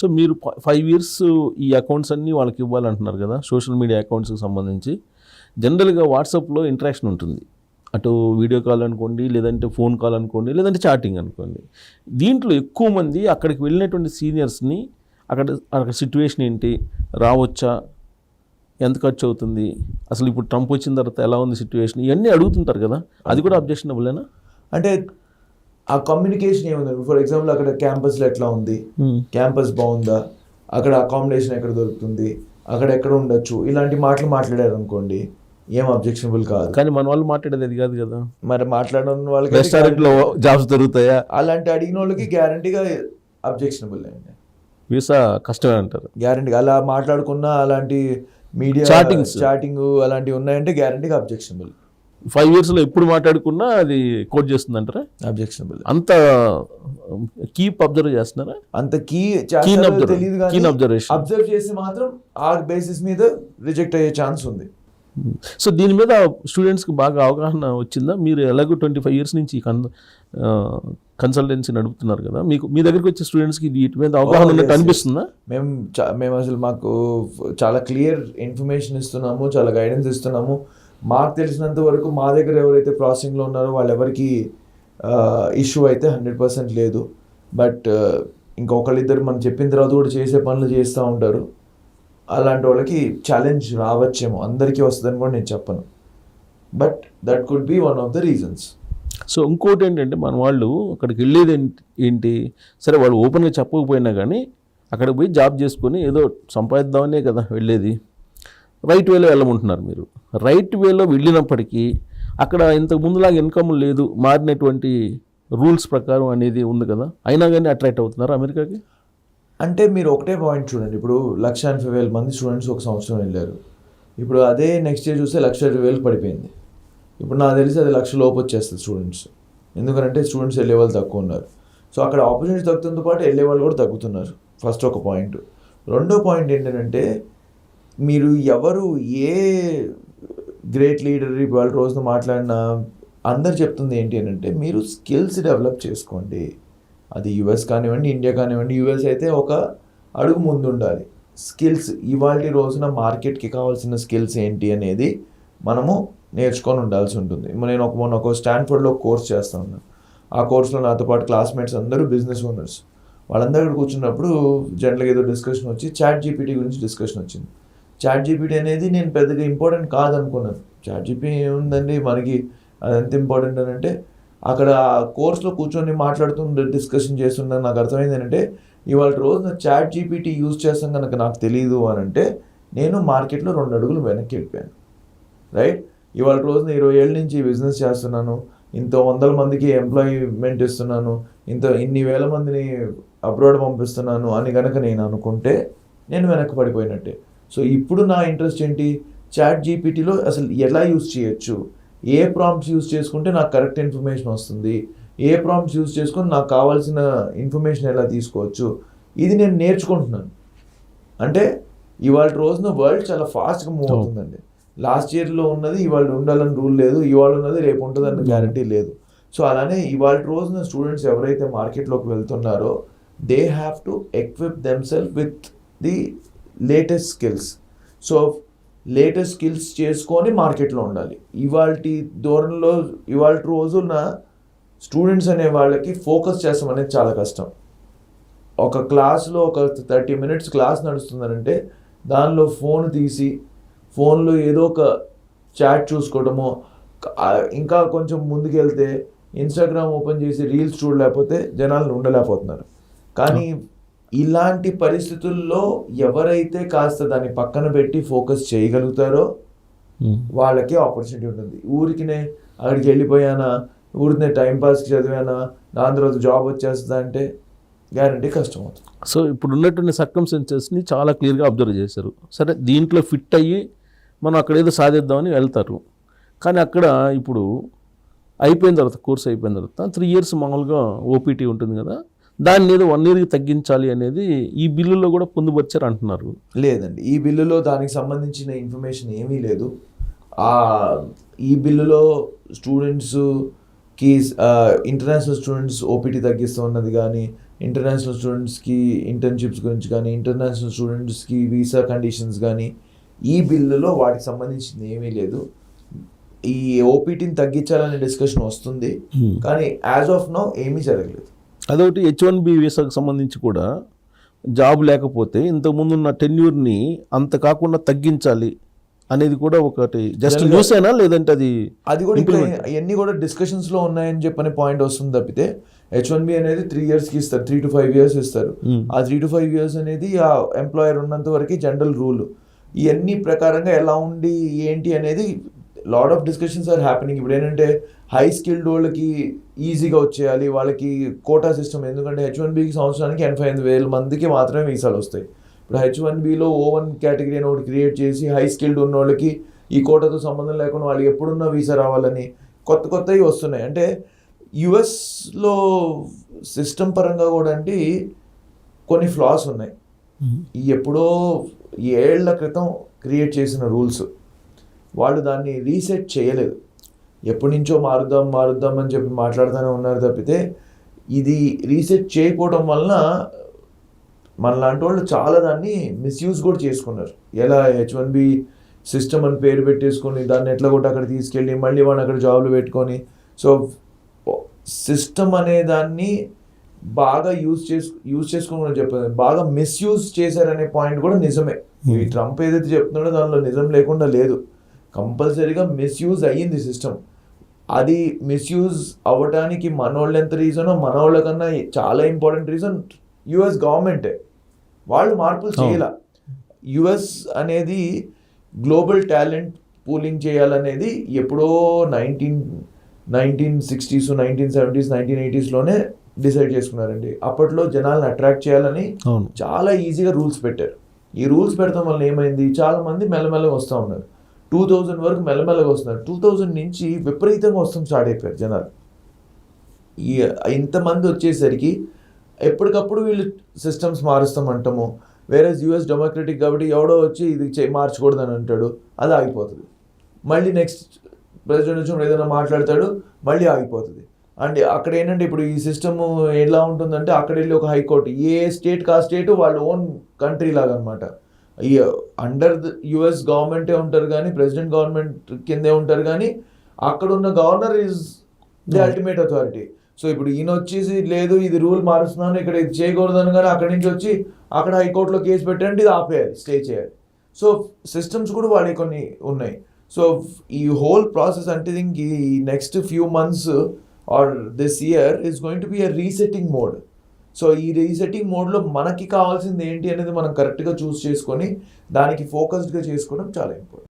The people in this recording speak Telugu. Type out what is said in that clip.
సో మీరు ఫైవ్ ఇయర్స్ ఈ అకౌంట్స్ అన్నీ వాళ్ళకి ఇవ్వాలంటున్నారు కదా సోషల్ మీడియా అకౌంట్స్కి సంబంధించి. జనరల్గా వాట్సాప్లో ఇంటరాక్షన్ ఉంటుంది. అటు వీడియో కాల్ అనుకోండి లేదంటే ఫోన్ కాల్ అనుకోండి లేదంటే చాటింగ్ అనుకోండి. దీంట్లో ఎక్కువ మంది అక్కడికి వెళ్ళినటువంటి సీనియర్స్ని అక్కడ అక్కడ సిచ్యువేషన్ ఏంటి రావచ్చా ఎంత ఖర్చు అవుతుంది అసలు ఇప్పుడు ట్రంప్ వచ్చిన తర్వాత ఎలా ఉంది సిచ్యువేషన్ ఇవన్నీ అడుగుతుంటారు కదా. అది కూడా అబ్జెక్షనబులేనా అంటే ఆ కమ్యూనికేషన్ ఏముంది? ఫర్ ఎగ్జాంపుల్ అక్కడ క్యాంపస్లో ఎట్లా ఉంది? క్యాంపస్ బాగుందా? అక్కడ అకామిడేషన్ ఎక్కడ దొరుకుతుంది? అక్కడ ఎక్కడ ఉండొచ్చు? ఇలాంటి మాటలు మాట్లాడారు అనుకోండి ఏం అబ్జెక్షనబుల్ కాదు. కానీ మన వాళ్ళు మాట్లాడేది అది కాదు కదా. మరి మాట్లాడడం వాళ్ళకి రెస్టారెంట్లో జాబ్స్ దొరుకుతాయా? అలాంటి అడిగిన వాళ్ళకి గ్యారంటీగా అబ్జెక్షనబుల్ అండి. వీసా కష్టమే అంటారు. గ్యారంటీగా అలా మాట్లాడుకున్న అలాంటి మీడియా Chattings. చాటింగ్ అలాంటివి ఉన్నాయంటే గ్యారంటీగా అబ్జెక్షనబుల్ ఫైవ్ ఇయర్స్లో ఎప్పుడు మాట్లాడుకున్నా అది కోట్ చేస్తుంది అంటారా అబ్జెక్షనబుల్ అంత కీప్ అబ్జర్వ్ చేస్తున్నారా? అంత కీ కానీ observation. అబ్జర్వ్ చేసి మాత్రం ఆ బేసిస్ మీద రిజెక్ట్ అయ్యే ఛాన్స్ ఉంది. సో దీని మీద స్టూడెంట్స్కి బాగా అవగాహన వచ్చిందా? మీరు ఎలాగో ట్వంటీ ఫైవ్ ఇయర్స్ నుంచి కన్ కన్సల్టెన్సీ నడుపుతున్నారు కదా. మీకు మీ దగ్గరికి వచ్చే స్టూడెంట్స్కి వీటి మీద అవగాహన Oh, ఉన్నట్టు అనిపిస్తుందా? మేము మేము అసలు మాకు చాలా క్లియర్ ఇన్ఫర్మేషన్ ఇస్తున్నాము చాలా గైడెన్స్ ఇస్తున్నాము. మాకు తెలిసినంత వరకు మా దగ్గర ఎవరైతే ప్రాసెసింగ్లో ఉన్నారో వాళ్ళెవరికి ఇష్యూ అయితే హండ్రెడ్ పర్సెంట్ లేదు. బట్ ఇంకొకళ్ళిద్దరు మనం చెప్పిన తర్వాత కూడా చేసే పనులు చేస్తూ ఉంటారు. అలాంటి వాళ్ళకి ఛాలెంజ్ రావచ్చేమో. అందరికీ వస్తుందని కూడా నేను చెప్పను. But that could be one of the reasons so ఇంకోటి ఏంటంటే మన వాళ్ళు అక్కడికి వెళ్ళేది ఏంటి- ఏంటి? సరే వాళ్ళు ఓపెన్గా చెప్పకపోయినా కానీ అక్కడికి పోయి జాబ్ చేసుకొని ఏదో సంపాదిద్దామనే కదా వెళ్ళేది. రైట్ వేలో వెళ్ళమంటున్నారు మీరు. రైట్ వేలో వెళ్ళినప్పటికీ అక్కడ ఇంతకు ముందులాగా ఇన్కమ్ లేదు మారినటువంటి రూల్స్ ప్రకారం అనేది ఉంది కదా. అయినా కానీ అట్రాక్ట్ అవుతున్నారు అమెరికాకి? అంటే మీరు ఒకటే పాయింట్ చూడండి. ఇప్పుడు లక్ష ఎనభై వేల మంది స్టూడెంట్స్ ఒక సంవత్సరం వెళ్ళారు. ఇప్పుడు అదే నెక్స్ట్ ఇయర్ చూస్తే లక్ష ఇరవై వేలు పడిపోయింది. ఇప్పుడు నాకు తెలిసి అది లక్ష లోపు వచ్చేస్తుంది స్టూడెంట్స్. ఎందుకంటే స్టూడెంట్స్ వెళ్ళే వాళ్ళు తక్కువ ఉన్నారు. సో అక్కడ ఆపర్చునిటీ తగ్గుతుందో పాటు వెళ్ళే వాళ్ళు కూడా తగ్గుతున్నారు. ఫస్ట్ ఒక పాయింట్. రెండో పాయింట్ ఏంటంటే మీరు ఎవరు ఏ గ్రేట్ లీడర్ ఇవాళ రోజున మాట్లాడినా అందరు చెప్తుంది ఏంటి అని అంటే మీరు స్కిల్స్ డెవలప్ చేసుకోండి. అది యుఎస్ కానివ్వండి ఇండియా కానివ్వండి యుఎస్ అయితే ఒక అడుగు ముందు ఉండాలి స్కిల్స్ ఇవాళ రోజున మార్కెట్కి కావాల్సిన స్కిల్స్ ఏంటి అనేది మనము నేర్చుకొని ఉండాల్సి ఉంటుంది. నేను ఒక మొన్న ఒక స్టాన్ఫర్డ్లో కోర్స్ చేస్తా ఉన్నాను ఆ కోర్సులో నాతో పాటు క్లాస్మేట్స్ అందరూ బిజినెస్ ఓనర్స్ వాళ్ళందరూ కూర్చున్నప్పుడు జనరల్గా ఏదో డిస్కషన్ వచ్చి చాట్ జీపీటీ గురించి డిస్కషన్ వచ్చింది. చాట్ జీపీటీ అనేది నేను పెద్దగా ఇంపార్టెంట్ కాదనుకున్నాను. చాట్ జీపీ ఏముందండి? మనకి అది ఎంత ఇంపార్టెంట్ అని అంటే అక్కడ ఆ కోర్స్లో కూర్చొని మాట్లాడుతుండే డిస్కషన్ చేస్తుండే నాకు అర్థమైంది ఏంటంటే ఇవాళ రోజున చాట్ జీపీటీ యూజ్ చేస్తాం కనుక నాకు తెలియదు అని అంటే నేను మార్కెట్లో రెండు అడుగులు వెనక్కి వెళ్ళిపోయాను రైట్? ఇవాళ రోజున ఇరవై ఏళ్ళ నుంచి బిజినెస్ చేస్తున్నాను. ఇంత వందల మందికి ఎంప్లాయ్మెంట్ ఇస్తున్నాను. ఇంత ఇన్ని వేల మందిని అబ్రాడ్ పంపిస్తున్నాను అని కనుక నేను అనుకుంటే నేను వెనక్కి పడిపోయినట్టే. సో ఇప్పుడు నా ఇంట్రెస్ట్ ఏంటి? చాట్ జీపీటీలో అసలు ఎలా యూస్ చేయొచ్చు? ఏ ప్రాంప్ట్స్ యూస్ చేసుకుంటే నాకు కరెక్ట్ ఇన్ఫర్మేషన్ వస్తుంది? ఏ ప్రాంప్ట్స్ యూస్ చేసుకొని నాకు కావాల్సిన ఇన్ఫర్మేషన్ ఎలా తీసుకోవచ్చు? ఇది నేను నేర్చుకుంటున్నాను. అంటే ఇవాళ రోజున వరల్డ్ చాలా ఫాస్ట్గా మూవ్ అవుతుందండి. లాస్ట్ ఇయర్లో ఉన్నది ఇవాళ ఉండాలని రూల్ లేదు. ఇవాళ ఉన్నది రేపు ఉంటుందని గ్యారంటీ లేదు. సో అలానే ఇవాళ రోజున స్టూడెంట్స్ ఎవరైతే మార్కెట్లోకి వెళ్తున్నారో they have to equip themselves with the latest skills so latest skills చేసుకొని మార్కెట్లో ఉండాలి. ఇవాళ ధోరణిలో ఇవాళ రోజున స్టూడెంట్స్ అనే వాళ్ళకి ఫోకస్ చేస్తాం అనేది చాలా కష్టం. ఒక క్లాస్లో ఒక థర్టీ మినిట్స్ క్లాస్ నడుస్తుందనంటే దానిలో ఫోన్ తీసి ఫోన్లో ఏదో ఒక చాట్ చూసుకోవడమో ఇంకా కొంచెం ముందుకెళ్తే ఇన్స్టాగ్రామ్ ఓపెన్ చేసి రీల్స్ చూడలేకపోతే జనాలు ఉండలేకపోతున్నారు. కానీ ఇలాంటి పరిస్థితుల్లో ఎవరైతే కాస్త దాన్ని పక్కన పెట్టి ఫోకస్ చేయగలుగుతారో వాళ్ళకి ఆపర్చునిటీ ఉంటుంది. ఊరికినే అక్కడికి వెళ్ళిపోయానా ఊరికినే టైం పాస్కి చదివానా దాని తర్వాత జాబ్ వచ్చేస్తుందా అంటే గ్యారంటీ కష్టం అవుతుంది. సో ఇప్పుడు ఉన్నటువంటి సర్కమ్స్టెన్సెస్ని చాలా క్లియర్గా అబ్జర్వ్ చేశారు. సరే దీంట్లో ఫిట్ అయ్యి మనం అక్కడ ఏదో సాధిద్దామని వెళ్తారు. కానీ అక్కడ ఇప్పుడు అయిపోయిన తర్వాత కోర్స్ అయిపోయిన తర్వాత త్రీ ఇయర్స్ మామూలుగా ఓపీటీ ఉంటుంది కదా దాన్ని ఏదో వన్ ఇయర్కి తగ్గించాలి అనేది ఈ బిల్లులో కూడా పొందుపరిచారు అంటున్నారు. లేదండి. ఈ బిల్లులో దానికి సంబంధించిన ఇన్ఫర్మేషన్ ఏమీ లేదు. ఈ బిల్లులో స్టూడెంట్స్కి ఇంటర్నేషనల్ స్టూడెంట్స్ ఓపీటీ తగ్గిస్తూ ఉన్నది కానీ ఇంటర్నేషనల్ స్టూడెంట్స్కి ఇంటర్న్షిప్స్ గురించి కానీ ఇంటర్నేషనల్ స్టూడెంట్స్కి వీసా కండిషన్స్ కానీ ఈ బిల్లులో వాటికి సంబంధించింది ఏమీ లేదు. ఈ ఓపీటీని తగ్గించాలనే డిస్కషన్ వస్తుంది. కానీ యాజ్ ఆఫ్ నో ఏమీ జరగలేదు. అదొకటి హెచ్ వన్ బి వీసాకు సంబంధించి కూడా జాబ్ లేకపోతే ఇంతకుముందు ఉన్న టెన్యూర్ని అంత కాకుండా తగ్గించాలి అనేది కూడా ఒకటి జస్ట్ న్యూస్ అయినా లేదంటే అది అది కూడా. అవన్నీ కూడా డిస్కషన్స్లో ఉన్నాయని చెప్పని పాయింట్ వస్తుంది తప్పితే హెచ్ వన్ బి అనేది త్రీ ఇయర్స్కి ఇస్తారు త్రీ టు ఫైవ్ ఇయర్స్ ఇస్తారు. ఆ త్రీ టు ఫైవ్ ఇయర్స్ అనేది ఆ ఎంప్లాయర్ ఉన్నంత వరకు జనరల్ రూల్ ఇవన్నీ ప్రకారంగా ఎలా ఉండి ఏంటి అనేది lot of discussions are happening ఇప్పుడు ఏంటంటే హై స్కిల్డ్ వాళ్ళకి ఈజీగా వచ్చేయాలి వాళ్ళకి కోటా సిస్టమ్ ఎందుకంటే హెచ్ వన్ బికి సంవత్సరానికి ఎనభై ఎనిమిది వేల మందికి మాత్రమే వీసాలు వస్తాయి. ఇప్పుడు హెచ్ వన్ బిలో ఓ వన్ కేటగిరీ అని ఒకటి క్రియేట్ చేసి హై స్కిల్డ్ ఉన్న వాళ్ళకి ఈ కోటాతో సంబంధం లేకుండా వాళ్ళు ఎప్పుడున్నా వీసా రావాలని కొత్త కొత్తవి వస్తున్నాయి. అంటే యుఎస్లో సిస్టమ్ పరంగా కూడా అంటే కొన్ని ఫ్లాస్ ఉన్నాయి. ఎప్పుడో ఏళ్ళ క్రితం క్రియేట్ చేసిన రూల్స్ వాళ్ళు దాన్ని రీసెట్ చేయలేదు. ఎప్పటి నుంచో మారుద్దాం మారుద్దాం అని చెప్పి మాట్లాడుతూనే ఉన్నారు తప్పితే ఇది రీసెట్ చేయకపోవడం వలన మన లాంటి వాళ్ళు చాలా దాన్ని మిస్యూజ్ కూడా చేసుకున్నారు. ఎలా హెచ్ వన్ బి సిస్టమ్ అని పేరు పెట్టేసుకొని దాన్ని ఎట్లా కొట్టి అక్కడ తీసుకెళ్ళి మళ్ళీ వాడిని అక్కడ జాబ్లు పెట్టుకొని. సో సిస్టమ్ అనే దాన్ని బాగా యూజ్ చేసు యూజ్ చేసుకోమని చెప్పారు. బాగా మిస్యూజ్ చేశారనే పాయింట్ కూడా నిజమే. ఈ ట్రంప్ ఏదైతే చెప్తున్నాడో దానిలో నిజం లేకుండా లేదు. కంపల్సరీగా మిస్యూజ్ అయ్యింది సిస్టమ్ అది మిస్యూజ్ అవ్వటానికి మనోళ్ళు ఎంత రీజనో మనోళ్ళ కన్నా చాలా ఇంపార్టెంట్ రీజన్ యుఎస్ గవర్నమెంటే వాళ్ళు మార్పులు చేయాల. యుఎస్ అనేది గ్లోబల్ టాలెంట్ పూలింగ్ చేయాలనేది ఎప్పుడో nineteen nineteen sixties nineteen seventies nineteen ఎయిటీస్లోనే decide చేసుకున్నారండి. అప్పట్లో జనాలను అట్రాక్ట్ చేయాలని చాలా ఈజీగా రూల్స్ పెట్టారు. ఈ రూల్స్ పెడతాం వల్ల ఏమైంది? చాలా మంది మెల్లమెల్లగా వస్తూ ఉన్నారు. టూ థౌజండ్ వరకు మెల్లమెల్లగా వస్తున్నారు. టూ థౌజండ్ నుంచి విపరీతంగా వస్తాం స్టార్ట్ అయిపోయారు జనాలు. ఈ ఇంతమంది వచ్చేసరికి ఎప్పటికప్పుడు వీళ్ళు సిస్టమ్స్ మారుస్తామంటాము. వేరే యూఎస్ డెమోక్రటిక్ కాబట్టి ఎవడో వచ్చి ఇది చే- మార్చకూడదని అంటాడు అది ఆగిపోతుంది. మళ్ళీ నెక్స్ట్ ప్రెసిడెంట్ వచ్చినప్పుడు ఏదైనా మాట్లాడతాడు మళ్ళీ ఆగిపోతుంది. అండ్ అక్కడ ఏంటంటే ఇప్పుడు ఈ సిస్టమ్ ఎలా ఉంటుందంటే అక్కడ వెళ్ళి ఒక హైకోర్టు ఏ స్టేట్ కా స్టేట్ వాళ్ళ ఓన్ కంట్రీ లాగా అనమాట ఈ అండర్ యుఎస్ గవర్నమెంటే ఉంటారు కానీ ప్రెసిడెంట్ గవర్నమెంట్ కిందే ఉంటారు కానీ అక్కడ ఉన్న governor is the ultimate authority so ఇప్పుడు ఈయన వచ్చేసి లేదు ఇది రూల్ మారుస్తున్నాను ఇక్కడ ఇది చేయకూడదని కానీ అక్కడి నుంచి వచ్చి అక్కడ హైకోర్టులో కేసు పెట్టండి ఇది ఆపేయాలి స్టే చేయాలి. సో సిస్టమ్స్ కూడా వాళ్ళకి కొన్ని ఉన్నాయి. సో ఈ హోల్ ప్రాసెస్ అంటే థింక్ ఈ next few months or this year is going to be a resetting mode so ఈ రీసెటింగ్ మోడ్లో మనకి కావాల్సింది ఏంటి అనేది మనం కరెక్ట్గా చూస్ చేసుకొని దానికి ఫోకస్డ్గా చేసుకోవడం చాలా ఇంపార్టెంట్